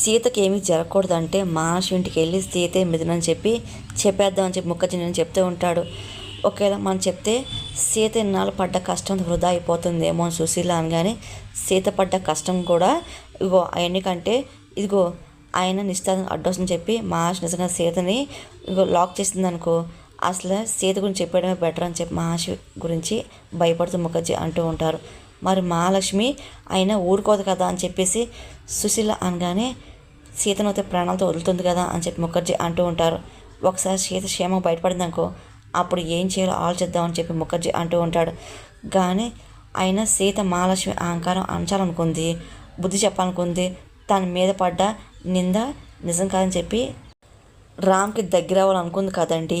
సీతకి ఏమీ జరగకూడదంటే మహర్షి ఇంటికి వెళ్ళి సీతే మిథునని చెప్పి చెప్పేద్దామని చెప్పి ముఖర్జీ చెప్తూ ఉంటాడు. ఒకవేళ మనం చెప్తే సీత ఇన్నాళ్ళు పడ్డ కష్టం వృధా అయిపోతుందేమో అని సుశీల అనగానే సీత పడ్డ కష్టం కూడా ఇగో ఎందుకంటే కంటే ఇదిగో ఆయన నిశ్చితార్థం అడ్డొస్తుందని చెప్పి మహర్షి నిజంగా సీతని ఇగో లాక్ చేసిందనుకో అసలు సీత గురించి చెప్పడమే బెటర్ అని చెప్పి మహర్షి గురించి భయపడుతూ ముఖర్జీ అంటూ ఉంటారు. మరి మహాలక్ష్మి అయినా ఊరుకోదు కదా అని చెప్పేసి సుశీల అనగానే సీతను అయితే ప్రాణాలతో వదులుతుంది కదా అని చెప్పి ముఖర్జీ అంటూ ఉంటారు. ఒకసారి సీత క్షేమం బయటపడింది అనుకో అప్పుడు ఏం చేయాలో ఆలోచిద్దామని చెప్పి ముఖర్జీ అంటూ ఉంటాడు. కానీ అయినా సీత మహాలక్ష్మి అహంకారం అంచాలనుకుంది బుద్ధి చెప్పాలనుకుంది తన మీద పడ్డ నింద నిజం కాదని చెప్పి రామ్కి దగ్గర అవ్వాలనుకుంది కదండి.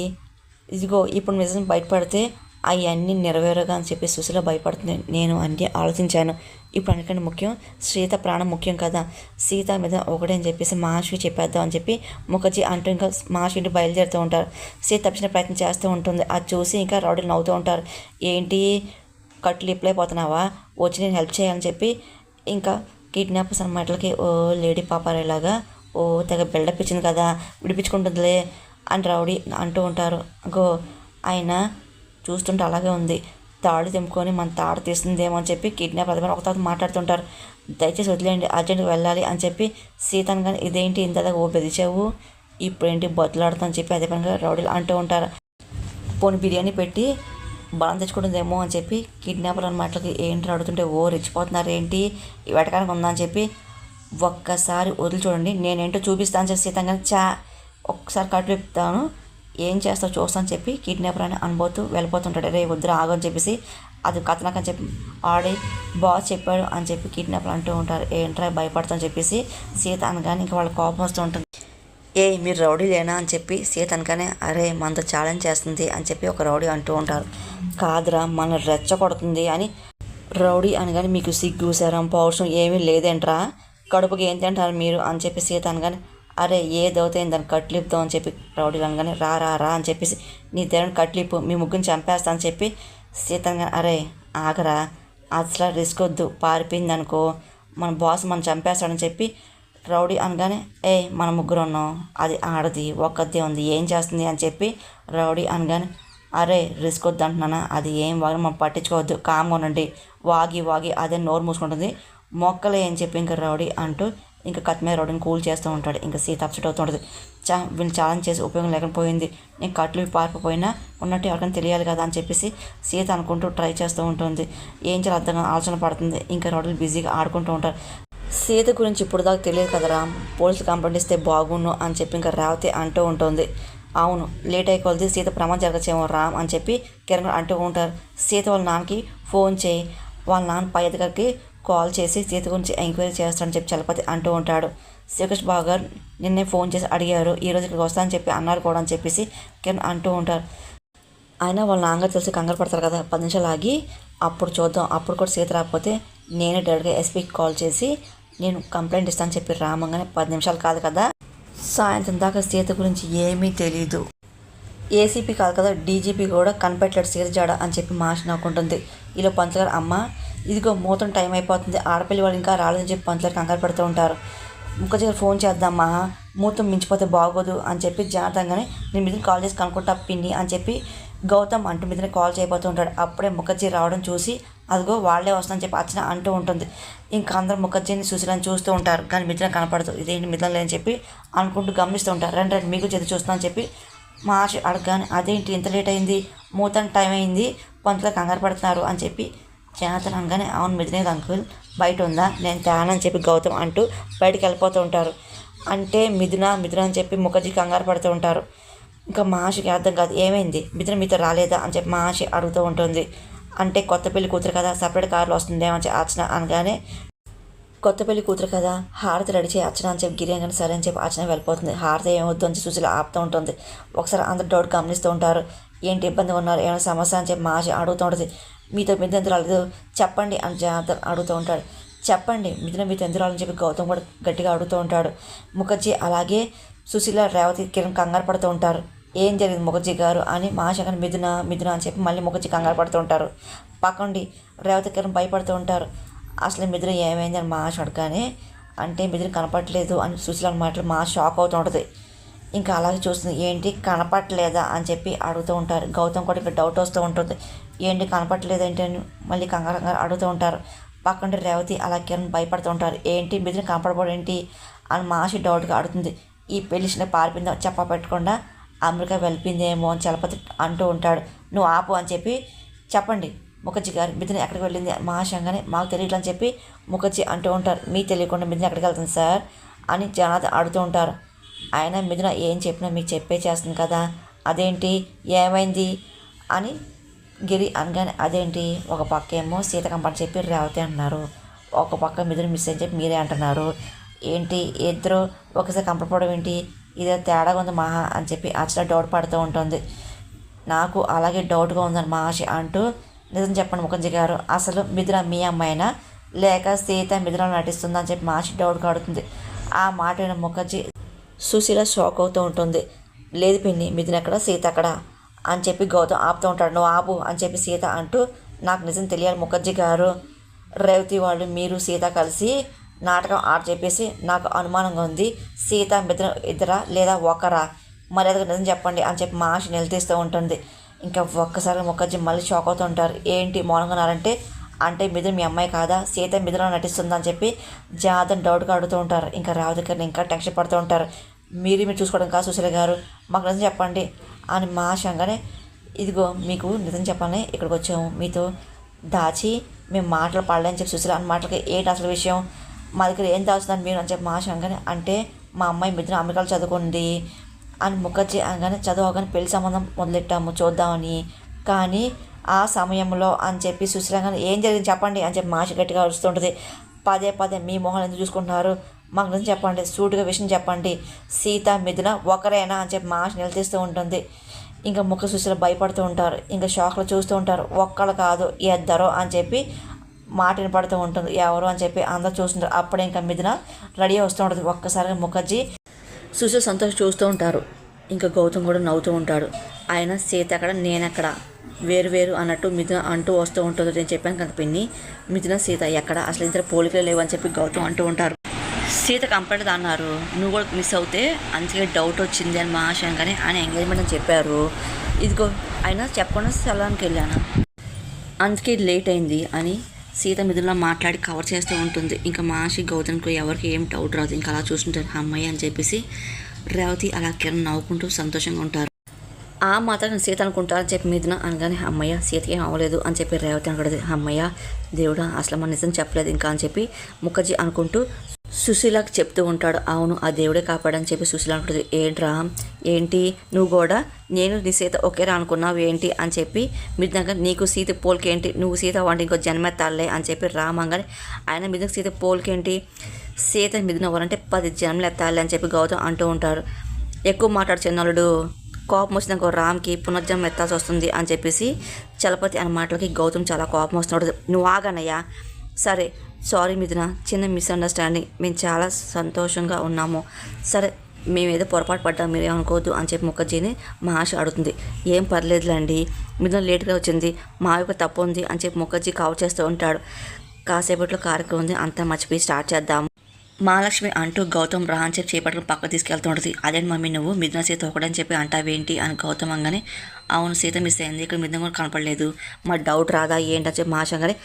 ఇదిగో ఇప్పుడు నిజం బయటపడితే అవన్నీ నెరవేరగా అని చెప్పి సుశీల భయపడుతుంది. నేను అన్నీ ఆలోచించాను. ఇప్పుడు అన్నికంటే ముఖ్యం సీత ప్రాణం ముఖ్యం కదా. సీత మీద ఒకటే అని చెప్పేసి మహర్షికి చెప్పేద్దాం అని చెప్పి ముఖర్జీ అంటూ ఇంకా మహర్షి ఇంటి బయలుదేరుతూ ఉంటారు. సీత తప్పించిన ప్రయత్నం చేస్తూ ఉంటుంది. అది చూసి ఇంకా రౌడీలు నవ్వుతూ ఉంటారు. ఏంటి? కట్లు ఇప్పులైపోతున్నావా వచ్చి నేను హెల్ప్ చేయాలని చెప్పి ఇంకా కిడ్నాపర్స్ అన్నమాటలకి ఓ లేడీ పాపారేలాగా ఓ తెగ బిల్డప్ ఇచ్చింది కదా. విడిపించుకుంటుందిలే అని రౌడీ అంటూ ఉంటారు. గో ఆయన చూస్తుంటే అలాగే ఉంది. తాడు తెంపుకొని మన తాడు తీస్తుందేమో అని చెప్పి కిడ్నాప్ అదే ఒక తర్వాత మాట్లాడుతుంటారు. దయచేసి వదిలేయండి అర్జెంట్గా వెళ్ళాలి అని చెప్పి సీతను కానీ ఇదేంటి ఇంతదాకా ఓ బెదిచావు ఇప్పుడేంటి బతులాడుతా అని చెప్పి అదే పనిగా రౌడీలు అంటూ ఉంటారు. పోనీ బిర్యానీ పెట్టి బలం తెచ్చుకుంటుందేమో అని చెప్పి కిడ్నాపర్ అన్నమాటలకి ఏంటి అడుగుతుంటే ఓ రెచ్చిపోతున్నారు ఏంటి? వెటకానికి ఉందా? అని చెప్పి ఒక్కసారి వదిలి చూడండి. నేనేంటో చూపిస్తాను అని చెప్పి సీతంగా చా ఒక్కసారి కట్లు చెప్తాను ఏం చేస్తావు చూస్తాను చెప్పి కిడ్నాపర్ అని అనుబోతూ వెళ్ళిపోతుంటాడు. రే వద్దురా ఆగు అని చెప్పేసి అది కథనాకని చెప్పి ఆడి బాస్ చెప్పాడు అని చెప్పి కిడ్నాపర్ అంటూ ఉంటారు. ఏంట్రా భయపడతామని చెప్పేసి సీత అనగానే ఇంకా వాళ్ళ కోపం వస్తూ ఉంటుంది. ఏ మీరు రౌడీలేనా? అని చెప్పి సీత అనగానే అరే మనతో ఛాలెంజ్ చేస్తుంది అని చెప్పి ఒక రౌడీ అంటూ ఉంటారు. కాదురా మన రెచ్చగొడుతుంది అని రౌడీ అనగానే మీకు సిగ్గు శరం పౌరుషం ఏమీ లేదేంట్రా? కడుపుకి ఏంటంటారు మీరు? అని చెప్పి సీత అనగానే అరే ఏ దాన్ని కట్లిపుతాం అని చెప్పి రౌడీలు అనగానే రా రా రా అని చెప్పేసి నీ దగ్గర కట్లిపు మీ ముగ్గురిని చంపేస్తా అని చెప్పి సీతంగా అరే ఆగరా అసలు రిస్క్ వద్దు పారిపోయింది అనుకో మన బాస్ మనం చంపేస్తాడని చెప్పి రౌడీ అనగానే ఏ మన ముగ్గురు ఉన్నాం అది ఆడది ఒక్కదే ఉంది ఏం చేస్తుంది అని చెప్పి రౌడీ అనగానే అరే రిస్క్ వద్దు అంటున్నానా అది ఏం వాగి మనం పట్టించుకోవద్దు కామ్గా ఉండండి వాగి వాగి అదే నోరు మూసుకుంటుంది మొక్కలే అని చెప్పి ఇంకా రౌడీ అంటూ ఇంకా కత్తి రోడ్డుని రౌడీని కూల్ చేస్తూ ఉంటాడు. ఇంకా సీత అప్సెట్ అవుతూ ఉంటుంది. చా వీళ్ళు ఛాలెంజ్ చేసి ఉపయోగం లేకపోయింది. నేను కట్లు పారిపోయినా ఉన్నట్టు ఎవరికైనా తెలియాలి కదా అని చెప్పేసి సీత అనుకుంటూ ట్రై చేస్తూ ఉంటుంది. ఏం చేయాలి అర్థం ఆలోచన పడుతుంది. ఇంకా రౌడీలు బిజీగా ఆడుకుంటూ ఉంటారు సీత గురించి ఇప్పుడు దాకా తెలియదు కదరా. పోలీసు కంప్లైంట్ ఇస్తే బాగుండు అని చెప్పి ఇంకా రేవతి అంటూ ఉంటుంది. అవును లేట్ అయి కొలిది సీత ప్రమాదం జరగచ్చేమో రామ్ అని చెప్పి కిరణ్ అంటూ ఉంటారు. సీత వాళ్ళ నాన్నకి ఫోన్ చేయి. వాళ్ళ నాన్న పై అధికారికి కాల్ చేసి సీత గురించి ఎంక్వైరీ చేస్తానని చెప్పి చలపతి అంటూ ఉంటాడు. శ్రీకృష్ణ బాబు గారు నిన్నే ఫోన్ చేసి అడిగారు. ఈరోజు ఇక్కడికి వస్తానని చెప్పి అన్నారు కూడా అని చెప్పేసి కిరణ్ అంటూ ఉంటారు. అయినా వాళ్ళ నాన్నగారు తెలిసి కంగారు పడతారు కదా. పది నిమిషాలు ఆగి అప్పుడు చూద్దాం. అప్పుడు కూడా సీత రాకపోతే నేనే డైరెక్ట్గా ఎస్పీకి కాల్ చేసి నేను కంప్లైంట్ ఇస్తానని చెప్పి రామంగానే పది నిమిషాలు కాదు కదా. సాయంత్రం దాకా సీత గురించి ఏమీ తెలీదు. ఏసీపీ కాదు కదా డీజీపీ కూడా కనిపెట్టలేడు సీరజాడ అని చెప్పి మాషి నవ్వుకుంటుంది. ఇలా పంచగారు అమ్మ ఇదిగో మూతం టైం అయిపోతుంది. ఆడపిల్లి వాళ్ళు ఇంకా రాలేదని చెప్పి పంచగారు కంగారు పెడుతూ ఉంటారు. ముఖర్జీ గారు ఫోన్ చేద్దామా? మూతం మించిపోతే బాగోదు అని చెప్పి జాగ్రత్తగానే నేను మీద కాల్ చేసి కనుక్కుంటా పిన్ని అని చెప్పి గౌతమ్ అంటూ మీదనే కాల్ చేయబోతూ ఉంటాడు. అప్పుడే ముఖర్జీ రావడం చూసి అదిగో వాళ్ళే వస్తుందని చెప్పి అర్చన అంటూ ఉంటుంది. ఇంకా అందరూ ముఖర్జీని సుశీలని చూస్తూ ఉంటారు. కానీ మిథున కనపడదు. ఇదేంటి మిథున లేని చెప్పి అనుకుంటూ గమనిస్తూ ఉంటారు. రండి రండి మీకు చేతి చూస్తానని చెప్పి మా ఆశ అడగగానే అదేంటి ఇంత లేట్ అయింది? మూతన్ టైం అయింది. పంతులు కంగారు పడుతున్నారు అని చెప్పి చేతన అనగానే అవును మిథునేది అంకుల్ బయట ఉందా? నేను తేనని చెప్పి గౌతమ్ అంటూ బయటికి వెళ్ళిపోతూ ఉంటారు. అంటే మిథున మిథున అని చెప్పి ముఖర్జీ కంగారు పడుతూ ఉంటారు. ఇంకా మహాషికి అర్థం కాదు ఏమైంది? మిథున మీతో రాలేదా? అని చెప్పి మహాషి అడుగుతూ ఉంటుంది. అంటే కొత్త పెళ్ళి కూతురు కదా సపరేట్ కార్లో వస్తుందేమో అని చెప్పి అర్చన అనగానే కొత్త పెళ్ళి కూతురు కదా హారతి రెడీ చేయి అర్చన అని చెప్పి గిరి సరే అని చెప్పి అర్చన వెళ్ళిపోతుంది. హారతి ఏమొద్దు అని సుశీల ఆపుతూ ఉంటుంది. ఒకసారి అందరు డౌట్ గమనిస్తూ ఉంటారు. ఏంటి ఇబ్బంది ఉన్నారు? ఏమైనా సమస్య అని చెప్పి మహాషి అడుగుతూ ఉంటుంది. మీతో మిథున ఎందుకు రాలేదు చెప్పండి అని జాగ్రత్త అడుగుతూ ఉంటాడు చెప్పండి మిథున మీతో ఎందుకు రాలని చెప్పి గౌతమ్ కూడా గట్టిగా అడుగుతూ ఉంటాడు. ముఖర్జీ అలాగే సుశీల రేవతి కిరణ్ కంగారు పడుతూ ఉంటారు. ఏం జరిగింది ముఖర్జీ గారు అని మహాశంకర్ మిథున మిథున అని చెప్పి మళ్ళీ ముఖర్జీ కంగారు పడుతూ ఉంటారు. పక్కండి రేవతి కిరణ్ భయపడుతూ ఉంటారు. అసలు మిద్ర ఏమైంది అని మహాశ అడగానే అంటే మిద్ర కనపడట్లేదు అని సుశీల మాటలు మా షాక్ అవుతూ ఉంటుంది. ఇంకా అలాగే చూస్తుంది ఏంటి కనపట్లేదా అని చెప్పి అడుగుతూ ఉంటారు. గౌతమ్ కూడా ఇక్కడ డౌట్ వస్తూ ఉంటుంది. ఏంటి కనపట్లేదు ఏంటి అని మళ్ళీ కంగారు కంగారు అడుగుతూ ఉంటారు. పక్కన రేవతి అలా కిరణ్ భయపడుతూ ఉంటారు. ఏంటి మిద్ర కనపడబోడు ఏంటి అని మాషి డౌట్గా అడుగుతుంది. ఈ పెళ్ళి చిన్న పారిపోయిందో చెప్ప పెట్టకుండా అమెరికా వెళ్ళిపోయిందేమో అని చలపతి అంటూ ఉంటాడు. నువ్వు ఆపు అని చెప్పి చెప్పండి. ముఖర్జీ గారు మిథున ఎక్కడికి వెళ్ళింది? మహాశంగానే మాకు తెలియట్లని చెప్పి ముఖర్జీ అంటూ ఉంటారు. మీ తెలియకుండా మిథున ఎక్కడికి వెళ్తుంది సార్? అని జనార్దన్ అడుగుతూ ఉంటారు. ఆయన మిథున ఏం చెప్పినా మీకు చెప్పే చేస్తుంది కదా? అదేంటి? ఏమైంది? అని గిరి అనగానే అదేంటి? ఒక పక్క ఏమో సీత కంపని చెప్పి రేవతి అంటున్నారు ఒక పక్క మిథున మిస్ అని చెప్పి మీరే అంటున్నారు. ఏంటి? ఇద్దరు ఒకసారి కంపడపోవడం ఏంటి? ఇదే తేడాగా ఉంది మహా అని చెప్పి అచ్చట డౌట్ పడుతూ ఉంటుంది. నాకు అలాగే డౌట్గా ఉందని మహాషి అంటూ నిజం చెప్పండి ముఖర్జీ గారు. అసలు మిథున మీ అమ్మాయినా? లేక సీత మిథున అని చెప్పి మాషి డౌట్ కాడుతుంది. ఆ మాట విన ముఖర్జీ సుశీల షాక్ అవుతూ ఉంటుంది. లేదు పిన్ని మిథున ఎక్కడ? సీత అక్కడ అని చెప్పి గౌతమ్ ఆపుతూ ఉంటాడు. నువ్వు ఆపు అని చెప్పి సీత అంటూ నాకు నిజం తెలియాలి ముఖర్జీ గారు. రేవతి వాళ్ళు మీరు సీత కలిసి నాటకం ఆట చెప్పేసి నాకు అనుమానంగా ఉంది. సీత మిథున ఇద్దరా లేదా ఒకరా మర్యాదగా నిజం చెప్పండి అని చెప్పి మా ఆశ నిలదీస్తూ ఉంటుంది. ఇంకా ఒక్కసారి ముఖర్జీ మళ్ళీ షాక్ అవుతూ ఉంటారు. ఏంటి మౌనంగా ఉన్నారంటే అంటే మిథున మీ అమ్మాయి కాదా? సీత మిథున నటిస్తుందని చెప్పి జాతను డౌట్గా అడుగుతూ ఉంటారు. ఇంకా రావతి గారిని ఇంకా టెన్షన్ పడుతూ ఉంటారు. మీరు మీరు చూసుకోవడం కాదు సుశీల గారు. మాకు నిజం చెప్పండి అని మా ఆశంగానే ఇదిగో మీకు నిజం చెప్పాలని ఇక్కడికి వచ్చాము. మీతో దాచి మేము మాటలు పడలేని చెప్పి సుశీల అని మాటలకి ఏంటి అసలు విషయం? మా దగ్గర ఏం దాచుతుందని మీరు అని చెప్పి మా ఆశంగానే అంటే మా అమ్మాయి మిథున అమెరికాలో చదువుకుంది. అని ముఖర్జీ అనగానే చదవగానే పెళ్ళి సంబంధం మొదలెట్టాము చూద్దామని. కానీ ఆ సమయంలో అని చెప్పి సుశీలంగానే ఏం జరిగింది చెప్పండి అని చెప్పి మాషి గట్టిగా అరుస్తుంటుంది. పదే పదే మీ మొహం ఎందుకు చూసుకుంటున్నారు? మా గురించి చెప్పండి సూటుగా విషయం చెప్పండి. సీత మిథున ఒకరేనా అని చెప్పి మాష నిలదీస్తూ ఉంటుంది. ఇంకా ముఖ సుశీల భయపడుతూ ఉంటారు. ఇంకా షాక్లో చూస్తూ ఉంటారు. ఒక్కళ్ళు కాదు ఇద్దరు అని చెప్పి మాట వినపడుతూ ఉంటుంది. ఎవరు? అని చెప్పి అందరూ చూస్తుంటారు. అప్పుడే ఇంకా మిథున రెడీ వస్తూ ఉంటుంది. ఒక్కసారిగా ముఖర్జీ సుశీల్ సంతోష్ చూస్తూ ఉంటారు. ఇంకా గౌతమ్ కూడా నవ్వుతూ ఉంటాడు. ఆయన సీత అక్కడ నేనక్కడ? వేరు వేరు అన్నట్టు మిథున అంటూ వస్తూ ఉంటుంది నేను చెప్పాను కదా పిన్ని. మిథున సీత ఎక్కడ? అసలు ఇద్దరు పోలికలు లేవు అని చెప్పి గౌతమ్ అంటూ ఉంటారు. సీత కంపెనీ అన్నారు. నువ్వు కూడా మిస్ అవుతే అందుకే డౌట్ వచ్చింది అని మా ఆశంగానే ఆయన ఎంగేజ్మెంట్ అని చెప్పారు. ఇదిగో అయినా చెప్పకుండా స్థలానికి వెళ్ళాను? అందుకే లేట్ అయింది అని సీత మిథునలో మాట్లాడి కవర్ చేస్తూ ఉంటుంది. ఇంకా మాషి గౌతమ్కి ఎవరికి ఏం డౌట్ రాదు. ఇంకా అలా చూస్తుంటారు. అమ్మాయి అని చెప్పేసి రేవతి అలా కిరణ్ నవ్వుకుంటూ సంతోషంగా ఉంటారు. ఆ మాత్రం సీత అనుకుంటారని చెప్పి మిథున అనగానే అమ్మయ్య సీత ఏం అవ్వలేదు అని చెప్పి రేవతి అనుకుంటుంది అమ్మయ్య దేవుడా అసలు మన నిజం చెప్పలేదు ఇంకా అని చెప్పి ముఖర్జీ అనుకుంటూ సుశీలకు చెప్తూ ఉంటాడు అవును ఆ దేవుడే కాపాడని చెప్పి సుశీల అంటుంది ఏంట్రా? ఏంటి? నువ్వు కూడా? నేను నీ సీత ఒకేరా అనుకున్నావు ఏంటి? అని చెప్పి మిథునగా నీకు సీత పోల్కేంటి? నువ్వు సీత వంటి ఇంకో జన్మెత్తాలే అని చెప్పి రామంగానే ఆయన మీద సీత పోల్కేంటి? సీత మిథున పది జన్మలు ఎత్తాలి అని చెప్పి గౌతమ్ అంటూ ఉంటారు ఎక్కువ మాట్లాడు చిన్నలుడు కోపం వచ్చినాక రామ్కి పునర్జన్మ ఎత్తాల్సి వస్తుంది అని చెప్పేసి చలపతి అన్న మాటలకి గౌతమ్ చాలా కోపం వస్తున్నాడు. నువ్వు ఆగనయ్యా. సరే సారీ మిథున చిన్న మిస్అండర్స్టాండింగ్. మేము చాలా సంతోషంగా ఉన్నాము. సరే మేము ఏదో పొరపాటు పడ్డాం మీరు ఏమనుకోవద్దు అని చెప్పి ముఖర్జీని మా అడుగుతుంది. ఏం పర్లేదులేండి మిథున లేట్గా వచ్చింది మా యొక్క తప్పు ఉంది అని చెప్పి ముఖర్జీ కవర్ చేస్తూ ఉంటాడు. కాసేపట్లో కార్యక్రమం ఉంది అంతా మర్చిపోయి స్టార్ట్ చేద్దాము మహాలక్ష్మి అంటూ గౌతమ్ రా అని చెప్పి చేపట్టుకుని పక్క తీసుకెళ్తూ ఉంటుంది. అదేంటి మమ్మీ నువ్వు మిథున సీత ఒకటని చెప్పి అంటావేంటి అని గౌతమ్ అనగానే అవును సీత మిస్ అయింది ఇక్కడ మిథున కూడా కనపడలేదు. మా డౌట్ రాదా ఏంటని చెప్పి మాషంగానే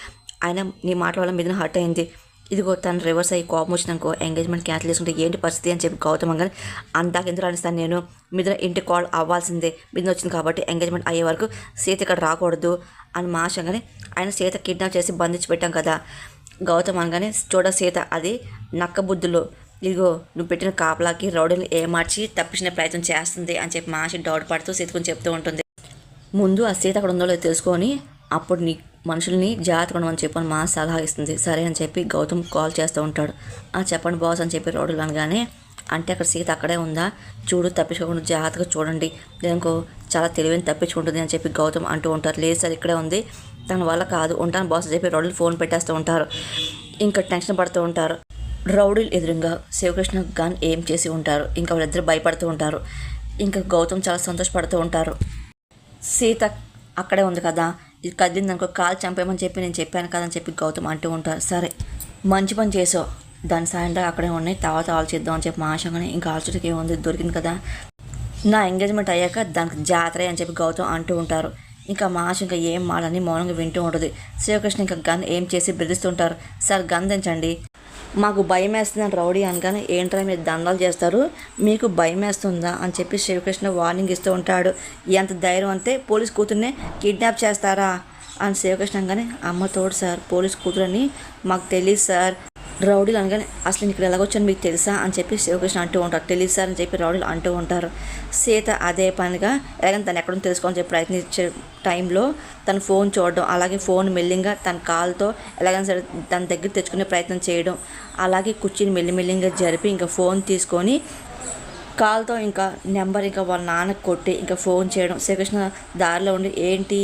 ఆయన నీ మాటల వల్ల మిథున హర్ట్ అయింది. ఇదిగో తను రివర్స్ అయ్యి కోపం వచ్చినాకో ఎంగేజ్మెంట్ క్యాన్సిల్ చేసుకుంటే ఏంటి పరిస్థితి అని చెప్పి గౌతమ్ అనగానే అందాక ఎందుకు రాణిస్తాను నేను? మిథున ఇంటి కాల్ అవ్వాల్సిందే. మిథున వచ్చింది కాబట్టి ఎంగేజ్మెంట్ అయ్యే వరకు సీత ఇక్కడ రాకూడదు అని మాషంగానే ఆయన సీత కిడ్నాప్ చేసి బంధించి పెట్టాం కదా. గౌతమ్ అనగానే చూడ సీత అది నక్క బుద్ధులు. ఇదిగో నువ్వు పెట్టిన కాపలాకి రౌడీని ఏమార్చి తప్పించిన ప్రయత్నం చేస్తుంది అని చెప్పి మాషి డౌట్ పడుతూ సీతకుని చెప్తూ ఉంటుంది. ముందు ఆ సీత అక్కడ ఉందో లేదో తెలుసుకొని అప్పుడు నీ మనుషుల్ని జాగ్రత్తగా ఉండమని చెప్పని మా సలహా ఇస్తుంది. సరే అని చెప్పి గౌతమ్ కాల్ చేస్తూ ఉంటాడు. ఆ చెప్పండి బాస్ అని చెప్పి రోడ్లు అనగానే అంటే అక్కడ సీత అక్కడే ఉందా? చూడు తప్పించుకోకుండా జాగ్రత్తగా చూడండి. లేదనుకో చాలా తెలివైన తప్పించుకుంటుంది అని చెప్పి గౌతమ్ అంటూ ఉంటారు. లేదు సార్ ఇక్కడే ఉంది. తన వల్ల కాదు. ఉంటాను బాస్ అని చెప్పి రౌడీలు ఫోన్ పెట్టేస్తూ ఉంటారు. ఇంకా టెన్షన్ పడుతూ ఉంటారు. రౌడీలు ఎదురుగా శివకృష్ణ గాన్ ఏం చేసి ఉంటారు? ఇంకా వాళ్ళిద్దరు భయపడుతూ ఉంటారు. ఇంకా గౌతమ్ చాలా సంతోషపడుతూ ఉంటారు. సీత అక్కడే ఉంది కదా? ఇది కదిలింది అనుకో కాలు చంపేమని చెప్పి నేను చెప్పాను కదా అని చెప్పి గౌతమ్ అంటూ ఉంటారు. సరే మంచి పని చేసావు. దాని సాయంత్రం అక్కడే ఉన్నాయి. తర్వాత ఆలోచిద్దాం అని చెప్పి మాషంగానే ఇంకా ఆలోచనకి ఏముంది? దొరికింది కదా. నా ఎంగేజ్మెంట్ అయ్యాక దానికి జాతర అని చెప్పి గౌతమ్ అంటూ ఉంటారు. ఇంకా మాష ఇంకా ఏం మాడని మౌనంగా వింటూ ఉంటుంది. శ్రీకృష్ణ ఇంకా గన్ ఏం చేసి బెదిరిస్తుంటారు? సార్ గంధించండి మాకు భయం వేస్తుందని రౌడీ అనగానే ఏంట్రా మీరు దండాలు చేస్తారు? మీకు భయం వేస్తుందా అని చెప్పి శ్రీకృష్ణ వార్నింగ్ ఇస్తూ ఉంటాడు. ఎంత ధైర్యం అంతే పోలీస్ కూతుర్నే కిడ్నాప్ చేస్తారా? అని శ్రీకృష్ణ అనగానే అమ్మ తోడు సార్ పోలీస్ కూతురని మాకు తెలియదు సార్. రౌడీలు అనగానే అసలు ఇక్కడ ఎలాగొచ్చాను మీకు తెలుసా? అని చెప్పి శివకృష్ణ అంటూ ఉంటారు. తెలియదు సార్ అని చెప్పి రౌడీలు అంటూ ఉంటారు. సీత అదే పనిగా ఎలాగని తను ఎక్కడో తెలుసుకోవాలని చెప్పి ప్రయత్నించే టైంలో తన ఫోన్ చూడడం అలాగే ఫోన్ మెల్లింగా తన కాల్తో ఎలాగైనా సరే తన దగ్గర తెచ్చుకునే ప్రయత్నం చేయడం అలాగే కుర్చీని మెల్లిమెల్లింగా జరిపి ఇంకా ఫోన్ తీసుకొని కాల్తో ఇంకా నెంబర్ ఇంకా వాళ్ళ నాన్నకు కొట్టి ఇంకా ఫోన్ చేయడం. శ్రీకృష్ణ దారిలో ఉండి ఏంటి?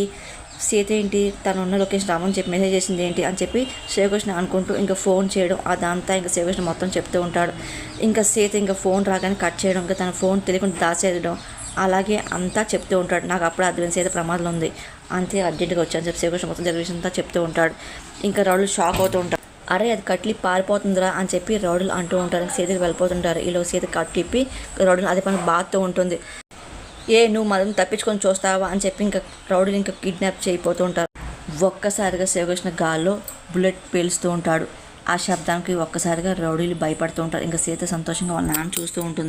సీత ఏంటి తను ఉన్న లొకేషన్ రామని చెప్పి మెసేజ్ చేసింది ఏంటి అని చెప్పి శ్రీకృష్ణ అనుకుంటూ ఇంకా ఫోన్ చేయడం అదంతా ఇంకా శ్రీకృష్ణ మొత్తం చెప్తూ ఉంటాడు. ఇంకా సీత ఇంకా ఫోన్ రాగానే కట్ చేయడం ఇంకా తన ఫోన్ తెలియకుండా దాచేయడం అలాగే అంతా చెప్తూ ఉంటాడు. నాకు అప్పుడు అర్థమైంది సీత ప్రమాదంలో ఉంది. అంతే అర్జెంటుగా వచ్చాను చెప్పి శ్రీకృష్ణ మొత్తం జరిగిన అంతా చెప్తూ ఉంటాడు. ఇంకా రౌడులు షాక్ అవుతూ ఉంటాడు. అరే అది కట్లి పారిపోతుందిరా అని చెప్పి రౌడులు అంటూ ఉంటారు సీతకి వెళ్ళిపోతుంటారు. ఈలో సీత కట్లిప్పి రౌడులు అదే పని బాధతో ఉంటుంది. ఏ నువ్వు మనం తప్పించుకొని చూస్తావా అని చెప్పి ఇంకా రౌడీలు ఇంకా కిడ్నాప్ చేయిపోతూ ఉంటారు. ఒక్కసారిగా శివకృష్ణ గాల్లో బుల్లెట్ పేలుస్తూ ఉంటాడు. ఆ శబ్దానికి ఒక్కసారిగా రౌడీలు భయపడుతూ ఉంటారు. ఇంకా సీత సంతోషంగా వాళ్ళ నాన్న చూస్తూ ఉంటుంది.